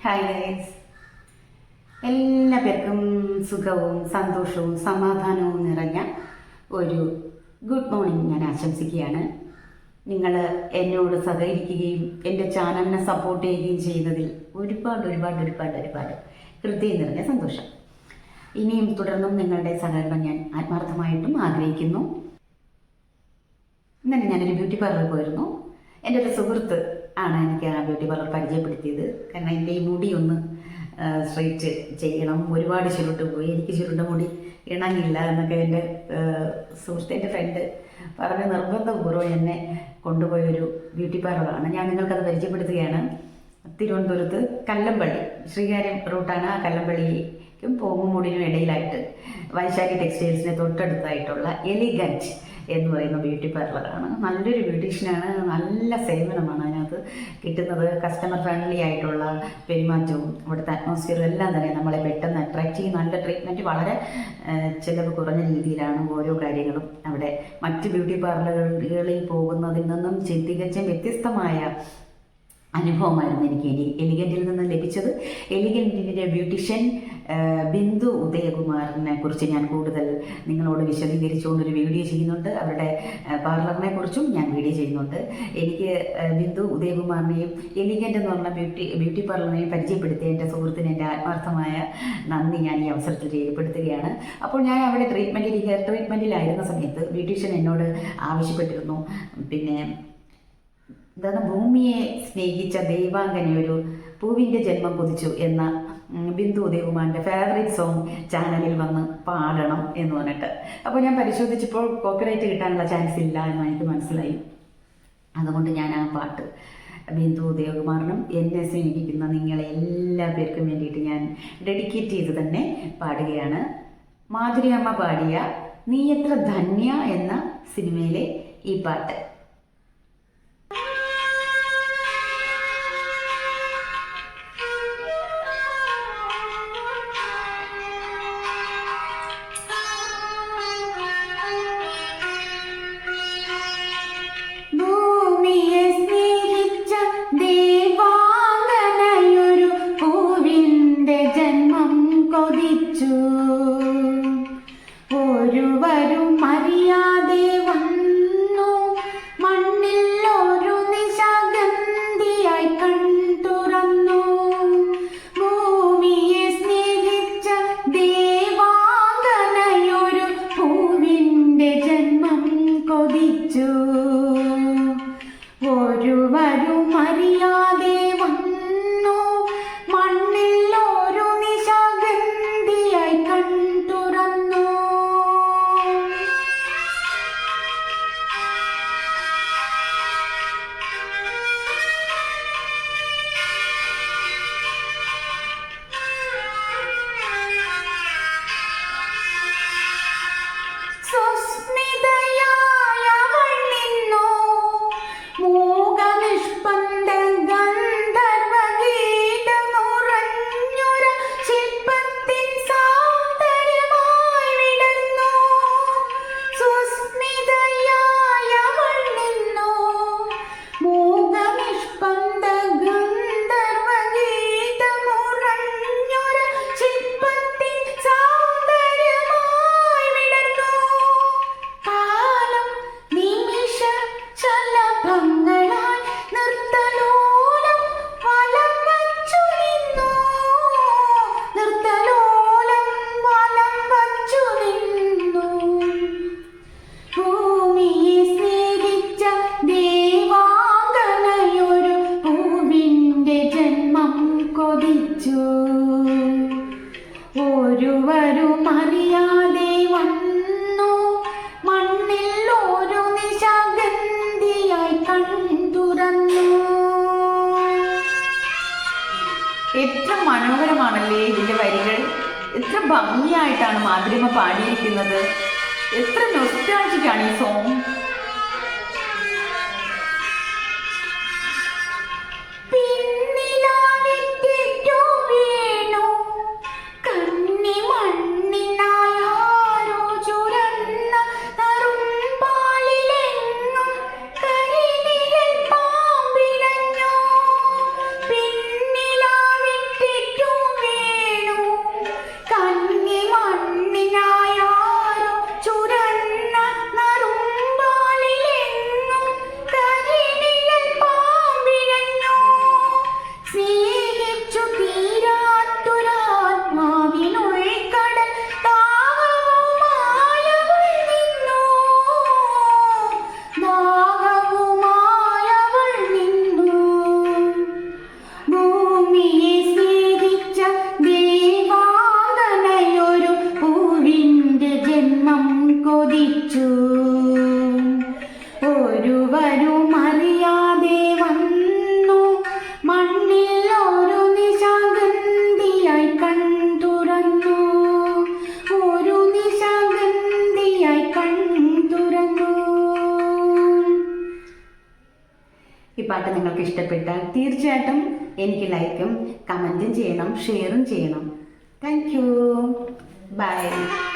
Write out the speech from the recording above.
Hi guys എല്ലാ പേർക്കും സുഖവും സന്തോഷവും സമാധാനവും നിറഞ്ഞ ഒരു ഗുഡ് മോർണിംഗ് ഞാൻ ആശംസിക്കുകയാണ്. നിങ്ങൾ എന്നോട് സഹകരിക്കുകയും എന്റെ ചാനലിനെ സപ്പോർട്ട് ചെയ്യുകയും ചെയ്യുന്നതിൽ ഒരുപാട് ഒരുപാട് ഒരുപാട് ഒരുപാട് ഹൃദയം നിറഞ്ഞ സന്തോഷം. ഇനിയും തുടർന്നും നിങ്ങളുടെ സഹകരണം ഞാൻ ആത്മാർത്ഥമായിട്ടും ആഗ്രഹിക്കുന്നു. ഇന്നലെ ഞാനൊരു ബ്യൂട്ടി പാർലറിൽ പോയിരുന്നു. എന്റെ ഒരു സുഹൃത്ത് ആണ് എനിക്ക് ആ ബ്യൂട്ടി പാർലർ പരിചയപ്പെടുത്തിയത്. കാരണം എന്റെ ഈ മുടി ഒന്ന് സ്ട്രെയിറ്റ് ചെയ്യണം. ഒരുപാട് ചുരുട്ട് പോയി. എനിക്ക് ചുരുണ്ട മുടി ഇണങ്ങില്ല എന്നൊക്കെ എന്റെ സുഹൃത്ത് എന്റെ ഫ്രണ്ട് പറഞ്ഞ് നിർബന്ധപൂർവം എന്നെ കൊണ്ടുപോയ ഒരു ബ്യൂട്ടി പാർലറാണ് ഞാൻ നിങ്ങൾക്കത് പരിചയപ്പെടുത്തുകയാണ്. തിരുവനന്തപുരത്ത് കല്ലമ്പള്ളി ശ്രീകാര്യം റൂട്ടാണ് ആ കല്ലമ്പള്ളിക്കും പോങ്ങുമൂടിനും ഇടയിലായിട്ട് വൈശാഖി ടെക്സ്റ്റൈൽസിന് തൊട്ടടുത്തായിട്ടുള്ള എലിഗന്റ് എന്ന് പറയുന്ന ബ്യൂട്ടി പാർലറാണ് നല്ലൊരു ബ്യൂട്ടീഷ്യനാണ് നല്ല സേവനമാണ് അതിനകത്ത് കിട്ടുന്നത്. കസ്റ്റമർ ഫ്രണ്ട്ലി ആയിട്ടുള്ള പെരുമാറ്റവും ഇവിടുത്തെ അറ്റ്മോസ്ഫിയറും എല്ലാം തന്നെ നമ്മളെ പെട്ടെന്ന് അട്രാക്റ്റ് ചെയ്യും നല്ല ട്രീറ്റ്മെന്റ് വളരെ ചിലവ് കുറഞ്ഞ രീതിയിലാണ് ഓരോ കാര്യങ്ങളും അവിടെ മറ്റ് ബ്യൂട്ടി പാർലറുകളിൽ പോകുന്നതിൽ നിന്നും തികച്ചും വ്യത്യസ്തമായ അനുഭവമായിരുന്നു എനിക്ക് എലി എലിഗന്റിൽ നിന്ന് ലഭിച്ചത്. എലിഗന്റിന്റെ ബ്യൂട്ടീഷ്യൻ ബിന്ദു ഉദയകുമാറിനെ കുറിച്ച് ഞാൻ കൂടുതൽ നിങ്ങളോട് വിശദീകരിച്ചുകൊണ്ടൊരു വീഡിയോ ചെയ്യുന്നുണ്ട്. അവരുടെ പാർലറിനെ കുറിച്ചും ഞാൻ വീഡിയോ ചെയ്യുന്നുണ്ട്. എനിക്ക് ബിന്ദു ഉദയകുമാറിനെയും എലിഗന്റ് എന്ന് പറഞ്ഞ ബ്യൂട്ടി ബ്യൂട്ടി പാർലറിനെയും പരിചയപ്പെടുത്തിയ എന്റെ സുഹൃത്തിന് എന്റെ ആത്മാർത്ഥമായ നന്ദി ഞാൻ ഈ അവസരത്തിൽ രേഖപ്പെടുത്തുകയാണ്. അപ്പോൾ ഞാൻ അവിടെ ട്രീറ്റ്മെന്റിൽ ഹെയർ ട്രീറ്റ്മെന്റിലായിരുന്ന സമയത്ത് ബ്യൂട്ടീഷ്യൻ എന്നോട് ആവശ്യപ്പെട്ടിരുന്നു. പിന്നെ എന്താണ് ഭൂമിയെ സ്നേഹിച്ച ദൈവാംഗനെ ഒരു പൂവിന്റെ ജന്മം കൊതിച്ചു എന്ന ബിന്ദു ഉദയകുമാറിന്റെ ഫേവറേറ്റ് സോങ് ചാനലിൽ വന്ന് പാടണം എന്ന് പറഞ്ഞിട്ട്. അപ്പോൾ ഞാൻ പരിശോധിച്ചപ്പോൾ കോപ്പിറൈറ്റ് കിട്ടാനുള്ള ചാൻസ് ഇല്ല എന്ന് എനിക്ക് മനസ്സിലായി. അതുകൊണ്ട് ഞാൻ ആ പാട്ട് ബിന്ദു ഉദയകുമാറിനും എന്നെ സ്നേഹിക്കുന്ന നിങ്ങളെ എല്ലാ പേർക്കും വേണ്ടിയിട്ട് ഞാൻ ഡെഡിക്കേറ്റ് ചെയ്ത് തന്നെ പാടുകയാണ്. മാധുരിയമ്മ പാടിയ നീ എത്ര ധന്യ എന്ന സിനിമയിലെ ഈ പാട്ട്. മനോഹരമാണല്ലേ ഇതിന്റെ വരികൾ. എത്ര ഭംഗിയായിട്ടാണ് മാധുരിമ പാടിയിരിക്കുന്നത്. എത്ര നൊസ്റ്റാൾജിക്കാണ് ഈ സോങ് ഇഷ്ടപ്പെട്ടാൽ തീർച്ചയായിട്ടും എനിക്ക് ലൈക്കും കമന്റും ചെയ്യണം ഷെയറും ചെയ്യണം. Thank you. ബൈ.